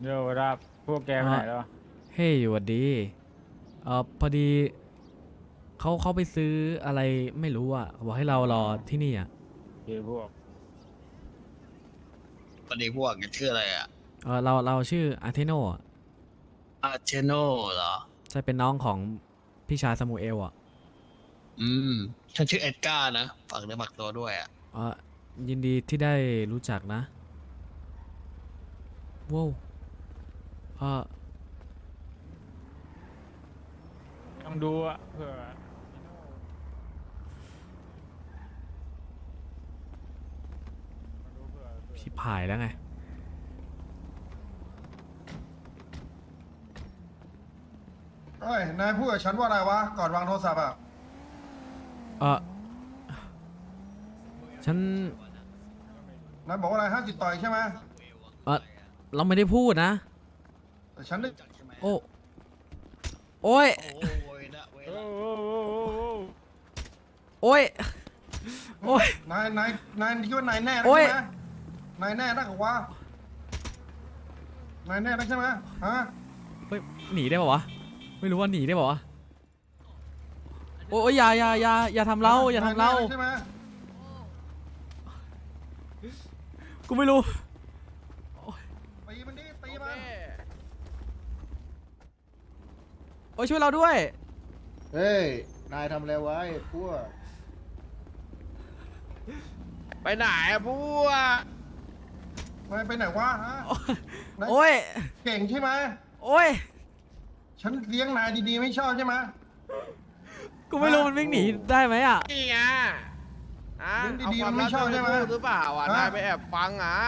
เดี๋ยวรับพวกแกไปไหนแล้ววะเฮ้ยหวัดดีเออพอดีเขาเขาไปซื้ออะไรไม่รู้อะบอกให้เรารอที่นี่อะเดี๋ยวพวกตอนนี้พวกแกชื่ออะไรอะเออเราเราชื่ออาร์เทโนอะอาเชโนเหรอ ใช่เป็นน้องของพี่ชายซามูเอลอะอืม ฉันชื่อเอ็ดการ์นะฝากเนื้อฝากตัวด้วยอะเออยินดีที่ได้รู้จักนะว้าว เออต้องดูอะเผื่อชิบหายแล้วไง เอ้ย นายพูดกับฉันว่าอะไรวะ ก่อนวางโทรศัพท์อะ เออฉัน นายบอกว่าอะไรห้ามติดต่อยใช่ไหมเออเราไม่ได้พูดนะ แต่ฉันได้จักใช่ไหมโอ้ โอ้ย โอ้ยนะเว้ยโอ้นะโหโอ้โหโอ้โหโอ้ย โอ้ย นายนายนายคิดว่านายแน่นะโอ้ย ใช่ไหมนายแน่นะกับว่านายแน่นะใช่ไหมฮะเฮ้ย หนีได้ป่าวะ ไม่รู้ว่าหนีได้ป่าวะโอ้ยอย่าอย่าอย่าอย่าทำเราอย่าทำเรานแน่นะใช่ไหมกูไม่รู้ ตีมันดิตีมัน โอ้ยช่วยเราด้วย เฮ้ย นายทำอะไรไว้พวกไปไหนอะพวกนายไปไหนวะฮะโอ้ย เก่งใช่ไหมโอ้ย ฉันเลี้ยงนายดีๆไม่ชอบใช่ไหม กูไม่รู้มันวิ่งหนีได้ไหมอะ นี่ไงอะเรื่องเอาดีๆความัมนลัไม่บชอบใช่ไหมพูดหรือเปล่าอะฮะ นายไปแอบฟังอะ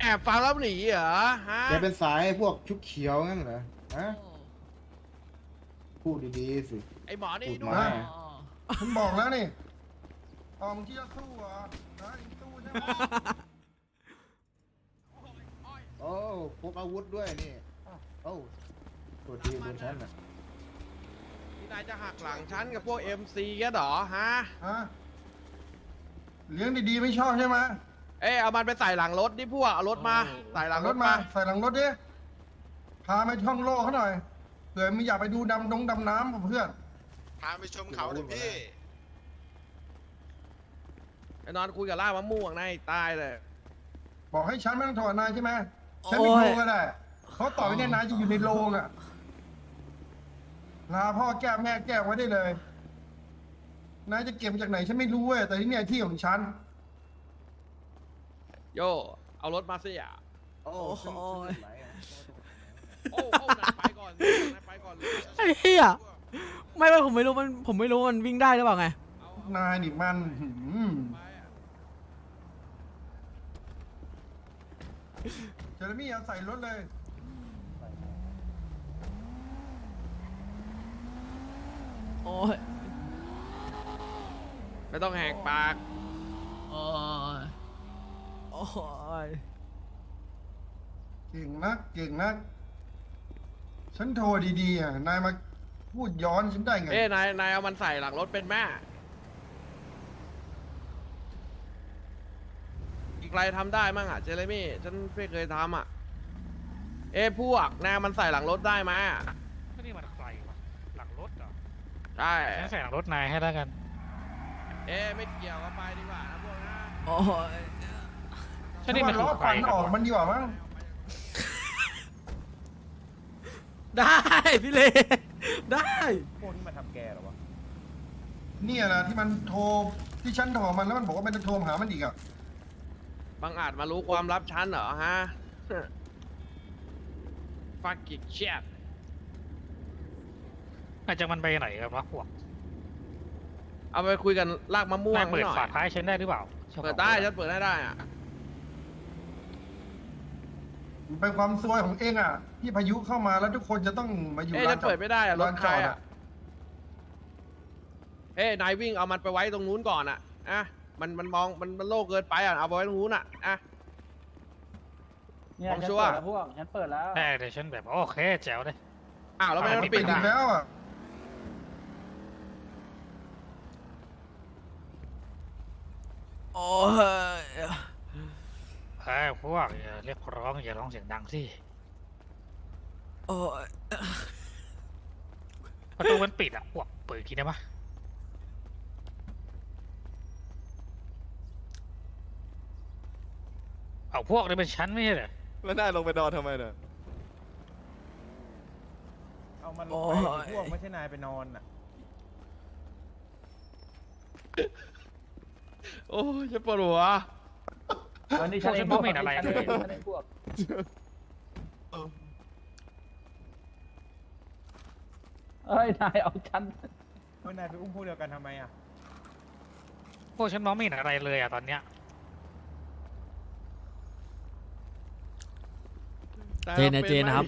แอบฟังแล้วหนีเหรอฮะแกเป็นสายให้พวกชุดเขียวงั้นเหรอฮะ พูดดีๆสิ ไอหมอนี่พูดดูมานะฉันบอกแล้วนี่อ๋อมึงที่จะสู้เหรอฮะยังสู้ใช่ไหมโอ้พกอาวุธด้วยนี่โอ้ตัวทีบนฉันน่ะนี่นายจะหักหลังฉันกับพวก MC แกเหรอฮะ ฮะเลี้ยงดีๆไม่ชอบใช่ไหมเอ้ยเอามันไปใส่หลังรถดิพวกเอารถมา ใส่หลังรรถถมามา ใส่หลังรถดิพาไปท่องโลกเขาหน่อย เผื่อมีอยากไปดูดำดงดำน้ำกับเพื่อน พาไปชมเขาเถอะพี่ ไอ้นอนคุยกับล่ากมะม่วงนายตายเลยบอกให้ฉันไม่ต้องถอดนายใช่ไหมฉันไม่โอ้ยโลก็ได้เขาต่อไปเนี่ยนายจะอยู่ในโรงอะลาพ่อแก้วแม่แก้วไว้ได้เลย นายจะเก็บมาจากไหนฉันไม่รู้เว้ยแต่ที่เนี่ยที่ของฉัน โยเอารถมาสิอะโอ้โอ้ฉันโหฉันไหลอะโอ้โอ้นายไปก่อนนาย ไปก่อนเลยไอ้เหี้ยไม่ไม่ผมไม่รู้มันผมไม่รู้มันวิ่งได้หรือเปล่าไงนายนี่มันหืมไปอะเจอร์มี่เอาใส่รถเลย โอ้ยไม่ต้องแหกปาก โอ้ยโอ้ย เก่งนัก เก่งนัก ฉันโทรดีๆอะนายมาพูดย้อนฉันได้ไง เอ้ยนายนายเอามันใส่หลังรถเป็นแม่ อีกไรทำได้มั่งอะเจเรมี่ ฉันไม่เคยทำอะ เอ้ยพวกนายเอามันใส่หลังรถได้ไหมอะก็นี่มันใครวะหลังรถเหรอใช่งั้นใส่หลังรถนายให้แล้วกัน เอ้ยไม่เกี่ยวก็ไปดีกว่านะพวกนะ โอ้ยใช่นี่มันล้ถูอกใครฟันคอรัอกมันดีกว่ามั้ง ได้พี่เลได้เนี่ยนะที่มันโทรที่ฉันโทรมันแล้วมันบอกว่ามันจะโทรมาหามันอีกอะบางอาจมารู้ความลับฉันเหรอฮะ ฟักกิกเชียดอาจจะมันไปไหนกันวะพวกเอาไปคุยกันลากมะม่วงนายเปิดหน่อยฝาท้ายฉันได้หรือเปล่าเปิดได้ฉันเปิดได้ได้อะมัน เป็นความซวยของเองอะที่พายุเข้ามาแล้วทุกคนจะต้องมาอยู่เอ้ยร้าฉันนเปิดไม่ได้อะรถร้านใครจอดอะเอ้ยนายวิ่งเอามันไปไว้ตรงนู้นก่อนอะอะมันมันมองมันมันโล่งเกินไปอะเอาไปไว้ตรงนู้นอะอะเนี่ยผมฉันชัวร์เปิดแล้วพวกฉันเปิดแล้วแต่เดี๋ยวฉันแบบโอเคแจ๋วเลย อ้าวแล้วไม่อ่าต้องไม่ปิปิดดอีอะกแล้วอะโอ้ย เอพวกอย่าเรียกร้องอย่าร้องเสียงดังสิโอ้ยประตูมันปิดอะพวกเปิดอีกทีได้ปะเอาพวกนี่เป็นชั้นไม่ใช่เหรอแล้วนายลงไปนอนทำไมเนี่ยเอามันโอ้ไปยพวกไม่ใช่นายไปนอนอะโอ้ยจะปวดหัว อันนี้พวกฉันมองไม่เห็นอะไรเลยพวกเอ้ยนายเอาฉันเฮ้ยนายไปอุ้มพวกเดียวกันทำไมอะพวกฉันมองไม่เห็นอะไรเลยอะตอนเนี้ยเจนนะเจนนะครับ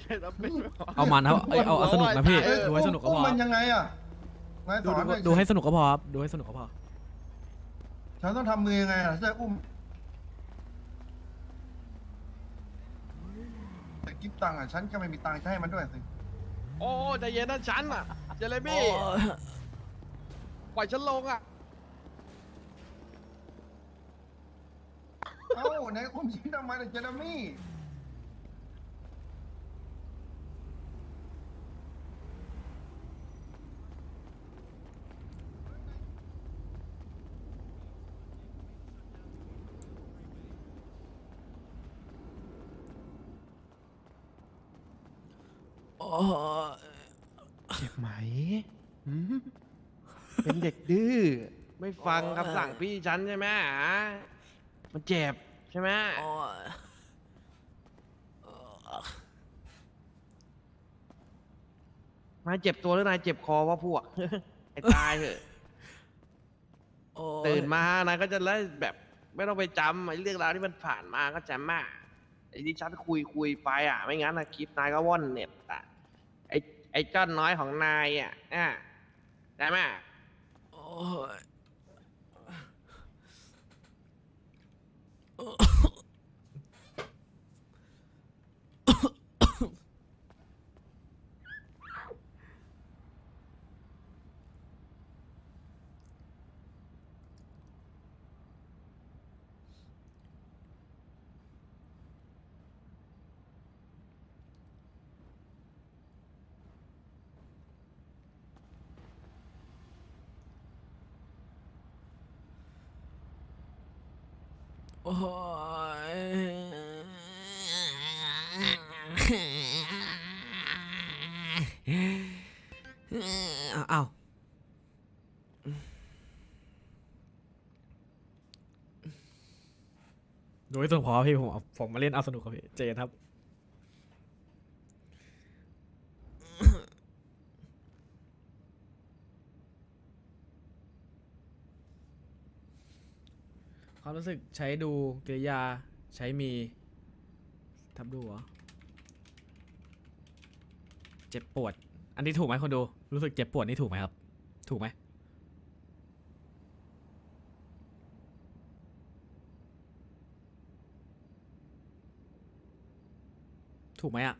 เอามันครับเอ้ยเอาเอาสนุกนะพี่เอ้ยดูให้สนุกก็อุ้พมอมันยังไงอะนายสดูอนดูหน่อยดูให้สนุกก็พอครับ ดูให้สนุกก็พอ ฉันต้องทำมือยังไงอะฉันจะอุ้มแต่ กิฟตังค์อะฉันก็ไม่มีตังค์จะให้มันด้วยสิโอ้ใจเย็นนะฉันอะเจเลบี้ ปล่อยฉันลงอะ เอ้านายอุ้มฉันทำไมล่ะเจนามี่ เจ็บไหมเป็นเด็กดื้อ ไม่ฟังคำสั่งพี่ฉันใช่ไหมฮะมันเจ็บใช่ไหมโอ้ยนายเจ็บตัวหรือนายเจ็บคอวะพวก ไอ้ตายเถอะโอ้ยตื่นมานายก็จะได้แบบ ไม่ต้องไปจำไอ้เรื่องราวที่มันผ่านมาก็จำมาไอ้ที่ฉันคุยคุยไปอะ ไม่งั้นนะคลิปนายก็ว่อนเน็ตอะ ไอ้เจ้าน้อยของนายอะอะได้ไหม โอ้ย โอ้ยอ้าโดูให้สนุกพอพี่ผมเอาผมมาเล่นเอาสนุกครับพี่ เจนครับ ความรู้สึกใช้ดูกริยาใช้มีทับดูเหรอเจ็บปวด อันนี้ถูกไหมคนดู รู้สึกเจ็บปวดนี่ถูกไหมครับ ถูกไหมถูกไหมอะ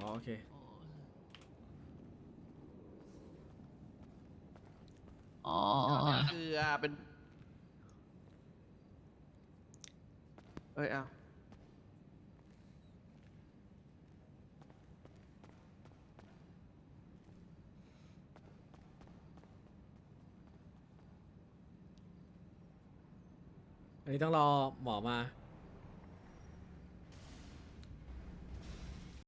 อ๋อโอเค อ๋อคืออะเป็นเอ้ยเอาอันนี้ต้องรอหมอมา